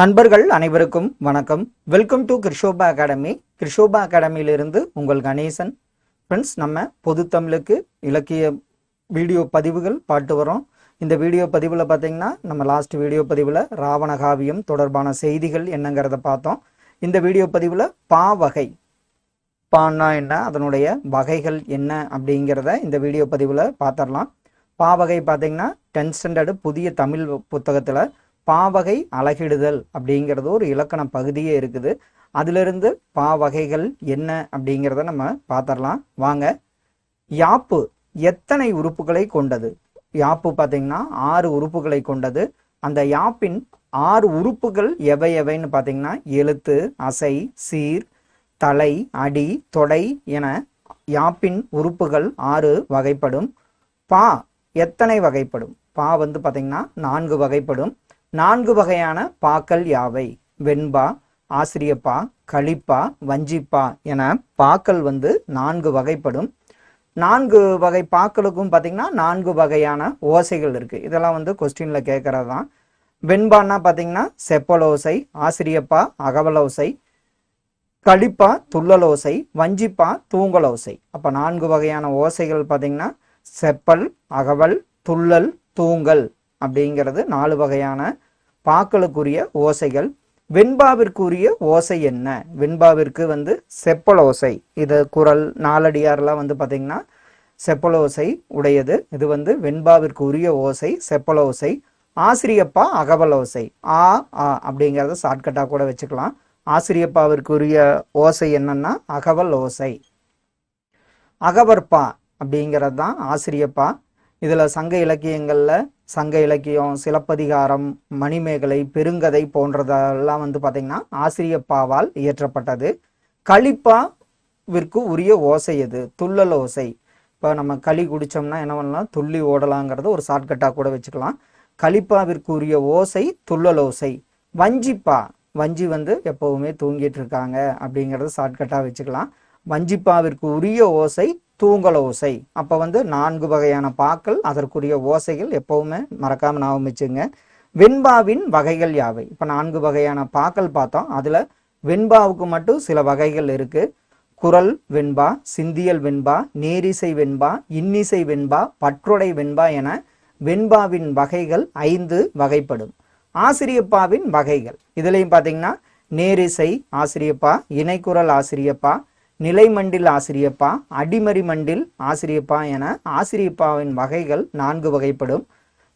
நண்பர்கள் அனைவருக்கும் வணக்கம். Welcome to Krishoba academy Krishoba அகாடமியிலிருந்து உங்கள் கணேசன். ஃப்ரெண்ட்ஸ் நம்ம பொது தமிழுக்கு இலக்கிய வீடியோ பதிவுகள் பாட்டு வரோம் இந்த வீடியோ பதிவில் பார்த்தீங்கன்னா நம்ம லாஸ்ட் வீடியோ பதிவில் ராவணகாவியம் தொடர்பான செய்திகள் என்னங்கிறத பார்த்தோம். இந்த வீடியோ பதிவில் பா வகை. பான்னா என்ன அதனுடைய வகைகள் என்ன அப்படிங்கிறத இந்த வீடியோ பதிவில் பார்த்துடலாம் பாவகை பார்த்தீங்கன்னா டென்த் ஸ்டாண்டர்டு புதிய தமிழ் புத்தகத்தில் பாவகை அழகிடுதல் அப்படிங்கிறது ஒரு இலக்கண பகுதியே இருக்குது. அதிலிருந்து பாவகைகள் என்ன அப்படிங்கிறத நம்ம பார்த்துடலாம் வாங்க. யாப்பு எத்தனை உறுப்புகளை கொண்டது? யாப்பு பார்த்தீங்கன்னா ஆறு உறுப்புகளை கொண்டது. அந்த யாப்பின் ஆறு உறுப்புகள் எவை எவைன்னு பார்த்தீங்கன்னா எழுத்து அசை சீர் தலை அடி தொடை என யாப்பின் உறுப்புகள் ஆறு வகைப்படும். பா எத்தனை வகைப்படும்? பா வந்து பார்த்தீங்கன்னா நான்கு வகைப்படும். நான்கு வகையான பாக்கள் யாவை? வெண்பா ஆசிரியப்பா களிப்பா வஞ்சிப்பா என பாக்கள் வந்து நான்கு வகைப்படும். நான்கு வகை பாக்களுக்கும் பார்த்தீங்கன்னா நான்கு வகையான ஓசைகள் இருக்கு. இதெல்லாம் வந்து கொஸ்டின்ல கேட்கறது தான் வெண்பான்னா பார்த்தீங்கன்னா செப்பலோசை ஆசிரியப்பா அகவலோசை களிப்பா துள்ளலோசை வஞ்சிப்பா தூங்கலோசை. அப்ப நான்கு வகையான ஓசைகள் பார்த்தீங்கன்னா செப்பல் அகவல் துள்ளல் தூங்கல். அப்படிங்கிறது நாலு வகையான பாக்களுக்குரிய ஓசைகள். வெண்பாவிற்குரிய ஓசை என்ன? வெண்பாவிற்கு வந்து செப்பல் ஓசை. இது குரல் நாலடியார்லாம் வந்து பார்த்தீங்கன்னா செப்பலோசை உடையது. இது வந்து வெண்பாவிற்கு உரிய ஓசை ஆசிரியப்பா ஆசிரியப்பா ஓசை. ஆ ஆ அப்படிங்கிறத ஷார்ட்கட்டாக கூட வச்சுக்கலாம். ஆசிரியப்பாவிற்குரிய ஓசை என்னன்னா அகவல் ஓசை. அகவற்பா அப்படிங்கிறது தான் ஆசிரியப்பா. இதில் சங்க இலக்கியங்களில் சங்க இலக்கியம் சிலப்பதிகாரம் மணிமேகலை பெருங்கதை போன்றதெல்லாம் வந்து பார்த்திங்கன்னா ஆசிரியப்பாவால் இயற்றப்பட்டது. களிப்பாவிற்கு உரிய ஓசை எது? துள்ளல் ஓசை. இப்போ நம்ம களி குடித்தோம்னா என்ன பண்ணலாம்? துள்ளி ஓடலாங்கிறது ஒரு ஷார்ட்கட்டாக கூட வச்சுக்கலாம். களிப்பாவிற்கு உரிய ஓசை துள்ளல் ஓசை. வஞ்சிப்பா. வஞ்சி வந்து எப்பவுமே தூங்கிட்டு இருக்காங்க அப்படிங்கிறது ஷார்ட்கட்டாக வச்சுக்கலாம். வஞ்சிப்பாவிற்கு உரிய ஓசை தூங்கல் ஓசை. அப்போ வந்து நான்கு வகையான பாக்கள் அதற்குரிய ஓசைகள் எப்பவுமே மறக்காம ஞாபகம் வச்சுங்க. வெண்பாவின் வகைகள் யாவை? இப்போ நான்கு வகையான பாக்கள் பார்த்தோம். அதில் வெண்பாவுக்கு மட்டும் சில வகைகள் இருக்கு. குரல் வெண்பா சிந்தியல் வெண்பா நேரிசை வெண்பா இன்னிசை வெண்பா பற்றொடை வெண்பா என வெண்பாவின் வகைகள் ஐந்து வகைப்படும். ஆசிரியப்பாவின் வகைகள். இதுலையும் பார்த்தீங்கன்னா நேரிசை ஆசிரியப்பா இணைக்குரல் ஆசிரியப்பா நிலைமண்டில் ஆசிரியப்பா அடிமறி மண்டில் ஆசிரியப்பா என ஆசிரியப்பாவின் வகைகள் நான்கு வகைப்படும்.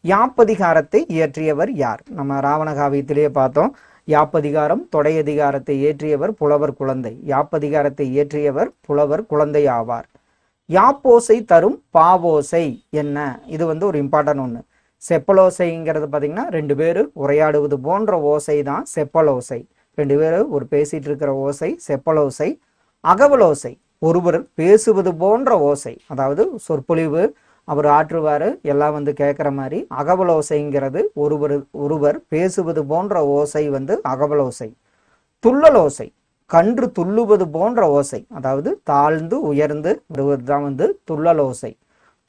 யாப்பதிகாரத்தை இயற்றியவர் யார்? நம்ம ராவணகாவியத்திலேயே பார்த்தோம். யாப்பதிகாரம் தொடையதிகாரத்தை இயற்றியவர் புலவர் குழந்தை. யாப்பதிகாரத்தை இயற்றியவர் புலவர் குழந்தை ஆவார். யாப்போசை தரும் பாவோசை என்ன? இது வந்து ஒரு இம்பார்ட்டன்ட் ஒன்று செப்பலோசைங்கிறது பார்த்தீங்கன்னா ரெண்டு பேர் உரையாடுவது போன்ற ஓசை தான் செப்பலோசை. ரெண்டு பேரும் ஒரு பேசிட்டு இருக்கிற ஓசை செப்பலோசை அகவலோசை. ஒருவர் பேசுவது போன்ற ஓசை. அதாவது சொற்பொழிவு அவர் ஆற்றுவார் எல்லாம் வந்து கேட்குற மாதிரி அகவலோசைங்கிறது ஒருவர் ஒருவர் பேசுவது போன்ற ஓசை வந்து அகவலோசை. துள்ளலோசை. கன்று துள்ளுவது போன்ற ஓசை. அதாவது தாழ்ந்து உயர்ந்து வருவது தான் வந்து துள்ளலோசை.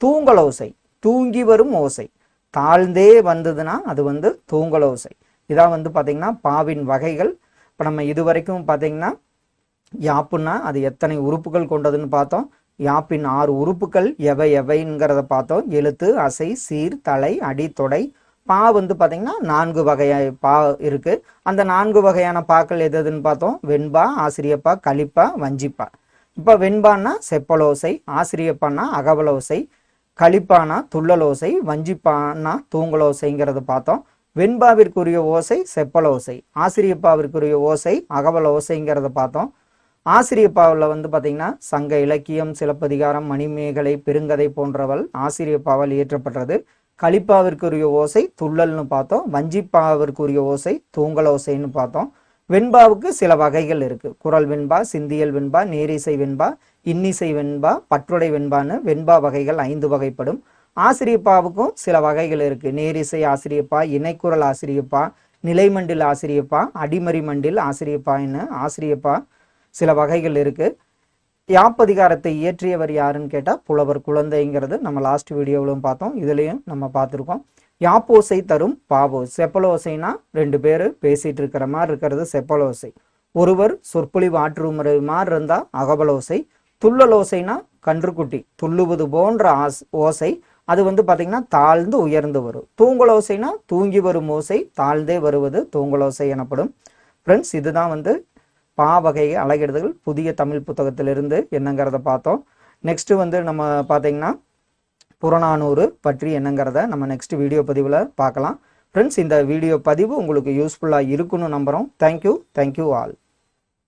தூங்கலோசை. தூங்கி வரும் ஓசை. தாழ்ந்தே வந்ததுன்னா அது வந்து தூங்கலோசை. இதான் வந்து பார்த்தீங்கன்னா பாவின் வகைகள். இப்போ நம்ம இது வரைக்கும் பார்த்தீங்கன்னா யாப்புன்னா அது எத்தனை உறுப்புகள் கொண்டதுன்னு பார்த்தோம். யாப்பின் ஆறு உறுப்புகள் எவை எவைங்கிறத பார்த்தோம். எழுத்து அசை சீர் தலை அடி தொடை. பா வந்து பார்த்தீங்கன்னா நான்கு வகையா பா இருக்கு. அந்த நான்கு வகையான பாக்கள் எது எதுன்னு பார்த்தோம். வெண்பா ஆசிரியப்பா களிப்பா வஞ்சிப்பா. இப்போ வெண்பான்னா செப்பலோசை ஆசிரியப்பான்னா அகவலோசை களிப்பானா துள்ளலோசை வஞ்சிப்பானா தூங்கலோசைங்கிறது பார்த்தோம். வெண்பாவிற்குரிய ஓசை செப்பலோசை. ஆசிரியப்பாவிற்குரிய ஓசை அகவல் ஓசைங்கிறத பார்த்தோம். ஆசிரியப்பாவில் வந்து பார்த்தீங்கன்னா சங்க இலக்கியம் சிலப்பதிகாரம் மணிமேகலை பெருங்கதை போன்றவள் ஆசிரியப்பாவால் இயற்றப்பட்டது. களிப்பாவிற்குரிய ஓசை துள்ளல்னு பார்த்தோம். வஞ்சிப்பாவிற்குரிய ஓசை தூங்கல் ஓசைன்னு பார்த்தோம். வெண்பாவுக்கு சில வகைகள் இருக்கு. குரல் வெண்பா சிந்தியல் வெண்பா நேரிசை வெண்பா இன்னிசை வெண்பா பற்றுடை வெண்பான்னு வெண்பா வகைகள் ஐந்து வகைப்படும். ஆசிரியப்பாவுக்கும் சில வகைகள் இருக்கு. நேரிசை ஆசிரியப்பா இணைக்குரல் ஆசிரியப்பா நிலைமண்டில் ஆசிரியப்பா அடிமறி மண்டில் ஆசிரியப்பா என்ன ஆசிரியப்பா சில வகைகள் இருக்குது யாப்பதிகாரத்தை இயற்றியவர் யாருன்னு கேட்டால் புலவர் குழந்தைங்கிறது நம்ம லாஸ்ட் வீடியோவிலும் பார்த்தோம். இதுலேயும் நம்ம பார்த்துருக்கோம். யாப்போசை தரும் பாவோ செப்பலோசைனா ரெண்டு பேர் பேசிகிட்டு இருக்கிற மாதிரி இருக்கிறது செப்பலோசை ஒருவர் சொற்பொழிவு ஆற்றுமுறை மாதிரி இருந்தால் அகபலோசை துள்ளலோசைனா கன்றுக்குட்டி துள்ளுவது போன்ற ஆஸ் ஓசை. அது வந்து பார்த்தீங்கன்னா தாழ்ந்து உயர்ந்து வரும். தூங்கலோசைனா தூங்கி வரும் ஓசை தாழ்ந்தே வருவது தூங்கலோசை எனப்படும். ஃப்ரெண்ட்ஸ் இதுதான் வந்து பா வகை அழகிடுதல் புதிய தமிழ் புத்தகத்திலிருந்து என்னங்கிறத பார்த்தோம். நெக்ஸ்ட் வந்து நம்ம பார்த்தீங்கன்னா புறநானூறு பற்றி என்னங்கிறத நம்ம நெக்ஸ்ட் வீடியோ பதிவில் பார்க்கலாம். ஃப்ரெண்ட்ஸ் இந்த வீடியோ பதிவு உங்களுக்கு யூஸ்ஃபுல்லாக இருக்குன்னு நம்புகிறோம் தேங்க்யூ தேங்க்யூ ஆல்